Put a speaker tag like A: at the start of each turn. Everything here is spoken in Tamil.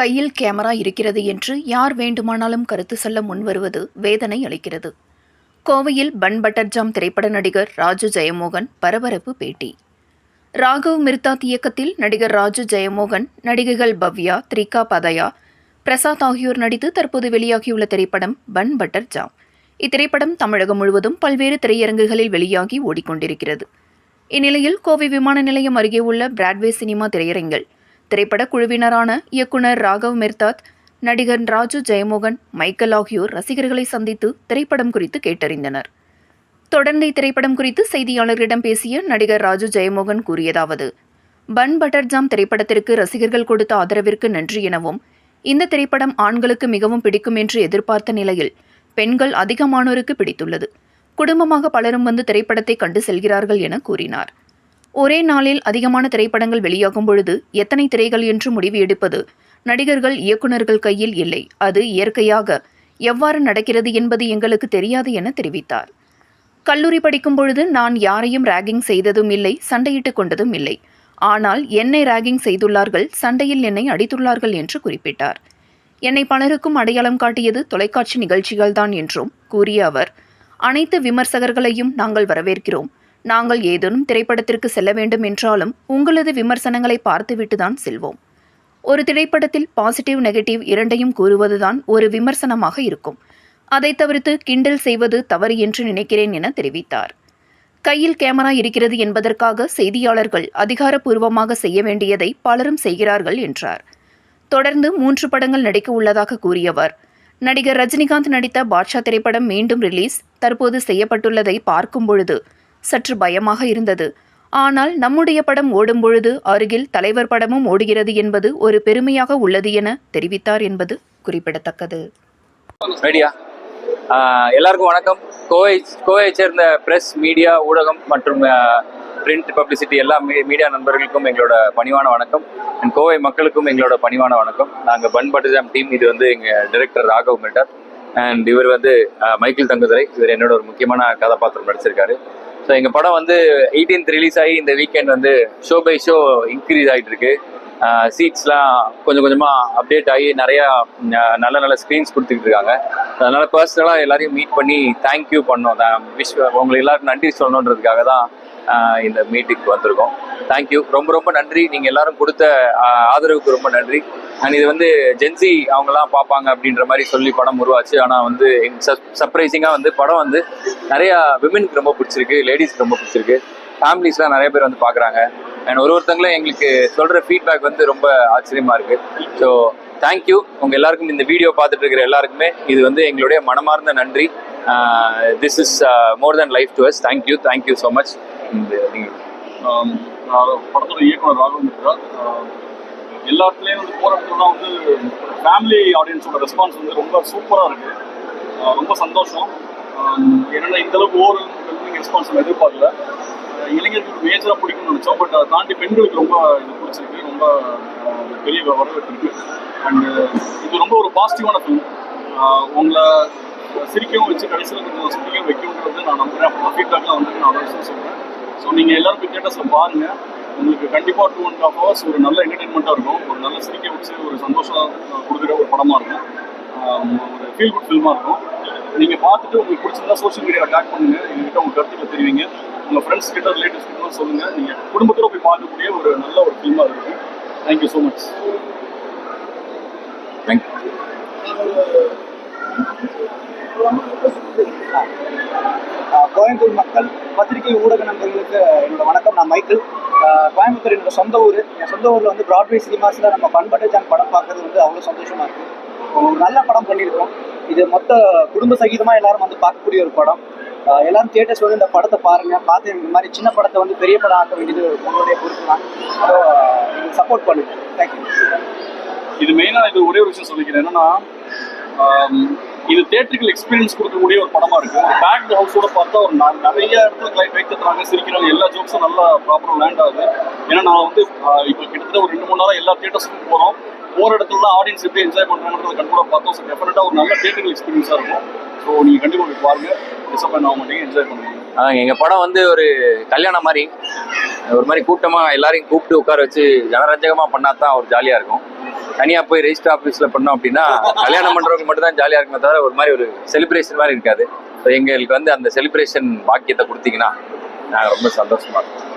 A: கையில் கேமரா இருக்கிறது என்று யார் வேண்டுமானாலும் கருத்து சொல்ல முன்வருவது வேதனை அளிக்கிறது. கோவையில் பன் பட்டர் ஜாம் திரைப்பட நடிகர் ராஜு ஜெயமோகன் பரபரப்பு பேட்டி. ராகவ் மிர்தாத் இயக்கத்தில் நடிகர் ராஜு ஜெயமோகன் நடிகைகள் பவ்யா த்ரிகா பதயா பிரசாத் ஆகியோர் நடித்து தற்போது வெளியாகியுள்ள திரைப்படம் பன் பட்டர் ஜாம். இத்திரைப்படம் தமிழகம் முழுவதும் பல்வேறு திரையரங்குகளில் வெளியாகி ஓடிக்கொண்டிருக்கிறது. இந்நிலையில் கோவை விமான நிலையம் அருகே உள்ள பிராட்வே சினிமா திரையரங்கில் திரைப்பட குழுவினரான இயக்குனர் ராகவ் மெர்தாத் நடிகர் ராஜு ஜெயமோகன் மைக்கேல் ஆகியோர் ரசிகர்களை சந்தித்து திரைப்படம் குறித்து கேட்டறிந்தனர். தொடர்ந்து இத்திரைப்படம் குறித்து செய்தியாளர்களிடம் பேசிய நடிகர் ராஜு ஜெயமோகன் கூறியதாவது பன் பட்டர் ஜாம் திரைப்படத்திற்கு ரசிகர்கள் கொடுத்த ஆதரவிற்கு நன்றி எனவும் இந்த திரைப்படம் ஆண்களுக்கு மிகவும் பிடிக்கும் என்று எதிர்பார்த்த நிலையில் பெண்கள் அதிகமானோருக்கு பிடித்துள்ளது. குடும்பமாக பலரும் வந்து திரைப்படத்தை கண்டு செல்கிறார்கள் என கூறினார். ஒரே நாளில் அதிகமான திரைப்படங்கள் வெளியாகும் பொழுது எத்தனை திரைகள் என்று முடிவு எடுப்பது நடிகர்கள் இயக்குநர்கள் கையில் இல்லை. அது இயற்கையாக எவ்வாறு நடக்கிறது என்பது எங்களுக்கு தெரியாது என தெரிவித்தார். கல்லூரி படிக்கும் பொழுது நான் யாரையும் ராகிங் செய்ததும் இல்லை சண்டையிட்டுக் கொண்டதும் இல்லை. ஆனால் என்னை ராகிங் செய்துள்ளார்கள் சண்டையில் என்னை அடித்துள்ளார்கள் என்று குறிப்பிட்டார். என்னை பலருக்கும் அடையாளம் காட்டியது தொலைக்காட்சி நிகழ்ச்சிகள்தான் என்றும் கூறிய அவர் அனைத்து விமர்சகர்களையும் நாங்கள் வரவேற்கிறோம். நாங்கள் ஏதேனும் திரைப்படத்திற்கு செல்ல வேண்டும் என்றாலும் உங்களது விமர்சனங்களை பார்த்துவிட்டுதான் செல்வோம். ஒரு திரைப்படத்தில் பாசிட்டிவ் நெகட்டிவ் இரண்டையும் கூறுவதுதான் ஒரு விமர்சனமாக இருக்கும். அதை தவிர்த்து கிண்டல் செய்வது தவறு என்று நினைக்கிறேன் என தெரிவித்தார். கையில் கேமரா இருக்கிறது என்பதற்காக செய்தியாளர்கள் அதிகாரப்பூர்வமாக செய்ய வேண்டியதை பலரும் செய்கிறார்கள் என்றார். தொடர்ந்து மூன்று படங்கள் நடிக்க உள்ளதாக கூறியவர். நடிகர் ரஜினிகாந்த் நடித்த பாட்ஷா திரைப்படம் மீண்டும் ரிலீஸ் தற்போது செய்யப்பட்டுள்ளதை பார்க்கும் பொழுது சற்று பயமாக இருந்தது. ஆனால் நம்முடைய படம் ஓடும்பொழுது அருகில் தலைவர் படமும் ஓடுகிறது என்பது ஒரு பெருமையாக உள்ளது என தெரிவித்தார் என்பது குறிப்பிடத்தக்கது.
B: ரெடியா ஆஹ் எல்லாருக்கும் வணக்கம். கோவை கோவையை சேர்ந்த பிரஸ் மீடியா ஊடகம் மற்றும் பிரிண்ட் பப்ளிசிட்டி எல்லா மீடியா நண்பர்களுக்கும் எங்களோட பணிவான வணக்கம். அண்ட் கோவை மக்களுக்கும் எங்களோட பணிவான வணக்கம். நாங்கள் பன் பட்டுஜாம் டீம். இது வந்து எங்கள் டைரக்டர் ராகவ் மில்டர் அண்ட் இவர் வந்து மைக்கேல் தங்குதுரை. இவர் என்னோட ஒரு முக்கியமான கதாபாத்திரம் நடிச்சிருக்காரு. ஸோ எங்கள் படம் வந்து 18th ரிலீஸ் ஆகி இந்த வீக்கெண்ட் வந்து ஷோ பை ஷோ இன்க்ரீஸ் ஆகிட்டு இருக்கு சீட்ஸ்லாம் கொஞ்சம் கொஞ்சமாக அப்டேட் ஆகி நிறையா நல்ல நல்ல ஸ்க்ரீன்ஸ் கொடுத்துக்கிட்டு இருக்காங்க அதனால் பர்சனலாக எல்லாரையும் மீட் பண்ணி தேங்க்யூ பண்ணோம். விஷ் உங்களுக்கு எல்லாருக்கும் நன்றி சொல்லணுன்றதுக்காக தான் இந்த மீட்டிங்க்கு வந்திருக்கோம். தேங்க்யூ ரொம்ப ரொம்ப நன்றி. நீங்கள் எல்லாரும் கொடுத்த ஆதரவுக்கு ரொம்ப நன்றி. அண்ட் இது வந்து ஜென்சி அவங்கலாம் பார்ப்பாங்க அப்படின்ற மாதிரி சொல்லி படம் உருவாச்சு. ஆனால் வந்து சர்ப்ரைசிங்காக வந்து படம் வந்து நிறையா விமனுக்கு ரொம்ப பிடிச்சிருக்கு லேடிஸ்க்கு ரொம்ப பிடிச்சிருக்கு. ஃபேமிலிஸ்லாம் நிறைய பேர் வந்து பார்க்குறாங்க. அண்ட் ஒரு ஒருத்தங்களும் எங்களுக்கு சொல்கிற ஃபீட்பேக் வந்து ரொம்ப ஆச்சரியமாக இருக்குது ஸோ தேங்க்யூ உங்கள் எல்லாருக்கும் இந்த வீடியோ பார்த்துட்டு இருக்கிற எல்லாருக்குமே இது வந்து எங்களுடைய மனமார்ந்த நன்றி. This is more than life to us thank you thank you so much
C: இந்த um, படத்தோட இயக்குனர் ராகவ் மித்ரா. எல்லாத்துலேயும் வந்து போகிற வந்து ஃபேமிலி ஆடியன்ஸோட ரெஸ்பான்ஸ் வந்து ரொம்ப சூப்பராக இருக்குது ரொம்ப சந்தோஷம். என்னென்னா இந்தளவுக்கு இந்த ஓவர் ரெஸ்பான்ஸ் நம்ம எதிர்பார்க்கல. இளைஞர்களுக்கு மேஜராக பிடிக்கும்னு நினச்சோம். பட் அதை தாண்டி பெண்களுக்கு ரொம்ப இது பிடிச்சிருக்கு. ரொம்ப பெரிய வரவேற்பு இருக்குது அண்ட் இது ரொம்ப ஒரு பாசிட்டிவான ஃபிலிம் உங்களை சிரிக்கவும் வச்சு கடைசியில் கொஞ்சம் சிரிக்கவும் வைக்கும்ன்றது நான் நம்புறேன். அப்புறம் ஃபீட்பேக்லாம் வந்து நான் அதை சொல்கிறேன் ஸோ நீங்கள் எல்லாரும் போய் தேட்டர்ஸில் பாருங்கள் உங்களுக்கு கண்டிப்பாக டூ அண்ட் ஹாஃப் ஹவர்ஸ் ஒரு நல்ல என்டர்டைன்மெண்ட்டாக இருக்கும். ஒரு நல்ல சிரிக்க வச்சு ஒரு சந்தோஷம் கொடுக்குற ஒரு படமாக இருக்கும். ஒரு ஃபீல் குட் ஃபில்மாக இருக்கும். நீங்கள் பார்த்துட்டு உங்களுக்கு பிடிச்சிருந்தா சோஷியல் மீடியாவில் டேக் பண்ணுங்கள் எங்ககிட்ட உங்கள் கருத்துக்களை தெரிவிங்க. உங்கள் ஃப்ரெண்ட்ஸ் கிட்ட ரிலேட்டிவ்ஸ் கிட்ட சொல்லுங்கள் நீங்கள் குடும்பத்தோட போய் பார்க்கக்கூடிய ஒரு நல்ல ஒரு ஃபில்மாக இருக்கும். Thank you so much
B: thank you
D: Coimbatore மக்கள் பத்திரிகை ஊடக நண்பர்களுக்கு என்னோட வணக்கம். நான் மைக்கேல். கோயம்புத்தூர் என்னோட சொந்த ஊர். என் சொந்த ஊரில் வந்து பிராட்வே சினிமாஸில் நம்ம பண்பட்ட ஜான் படம் பார்க்கறது வந்து அவ்வளோ சந்தோஷமா இருக்கு. ஒரு நல்ல படம் பண்ணியிருக்கோம். இது மொத்த குடும்ப சகிதமாக எல்லாரும் வந்து பார்க்கக்கூடிய ஒரு படம். எல்லாரும் தியேட்டர்ஸ் வந்து இந்த படத்தை பாருங்க. பார்த்து இந்த மாதிரி சின்ன படத்தை வந்து பெரிய படம் ஆக்க வேண்டியது உங்களுடைய பொறுப்பு தான். ஸோ சப்போர்ட் பண்ணுங்க. தேங்க்யூ
C: இது மெயினாக இது ஒரே ஒரு விஷயம் சொல்லிக்கிறேன். என்னன்னா இது தேட்டருக்கு எக்ஸ்பீரியன்ஸ் கொடுக்கக்கூடிய ஒரு படமா இருக்கு. பேக் பேக்டு ஹவுஸோட பார்த்தா ஒரு நிறைய இடத்துல கிளைட் வைத்துறாங்க சிரிக்கிறாங்க. எல்லா ஜோக்ஸும் நல்லா ப்ராப்பராக லேண்ட் ஆகுது. ஏன்னா நான் வந்து இப்போ கிட்டத்தட்ட ஒரு ரெண்டு மூணு நாளாக எல்லா தேட்டர்ஸுக்கும் போகிறோம் போகிற இடத்துல ஆடியன்ஸ் எப்படி என்ஜாய் பண்ணுறாங்கன்றத கண்டிப்பாக பார்த்தோம். ஸோ டெஃபினட்டாக ஒரு நல்ல தேட்டரிக்கல் எக்ஸ்பீரியன்ஸாக இருக்கும். ஸோ நீங்கள் கண்டிப்பாக போய் பாருங்க. டிசப்பாயின் ஆக மாட்டீங்க என்ஜாய் பண்ணுவீங்க
B: அதாங்க எங்கள் படம் வந்து ஒரு கல்யாணம் மாதிரி. ஒரு மாதிரி கூட்டமாக எல்லாரையும் கூப்பிட்டு உட்கார வச்சு ஜனரஞ்சகமாக பண்ணாதான் ஒரு ஜாலியாக இருக்கும். தனியாக போய் ரெஜிஸ்டர் ஆஃபீஸில் பண்ணோம் அப்படின்னா கல்யாணம் பண்ணுறவங்க மட்டும் தான் ஜாலியாக இருக்குமே தவிர ஒரு மாதிரி ஒரு செலிப்ரேஷன் மாதிரி இருக்காது. ஸோ எங்களுக்கு வந்து அந்த செலிப்ரேஷன் பாக்கியத்தை கொடுத்தீங்கன்னா நாங்கள் ரொம்ப சந்தோஷமா இருக்கோம்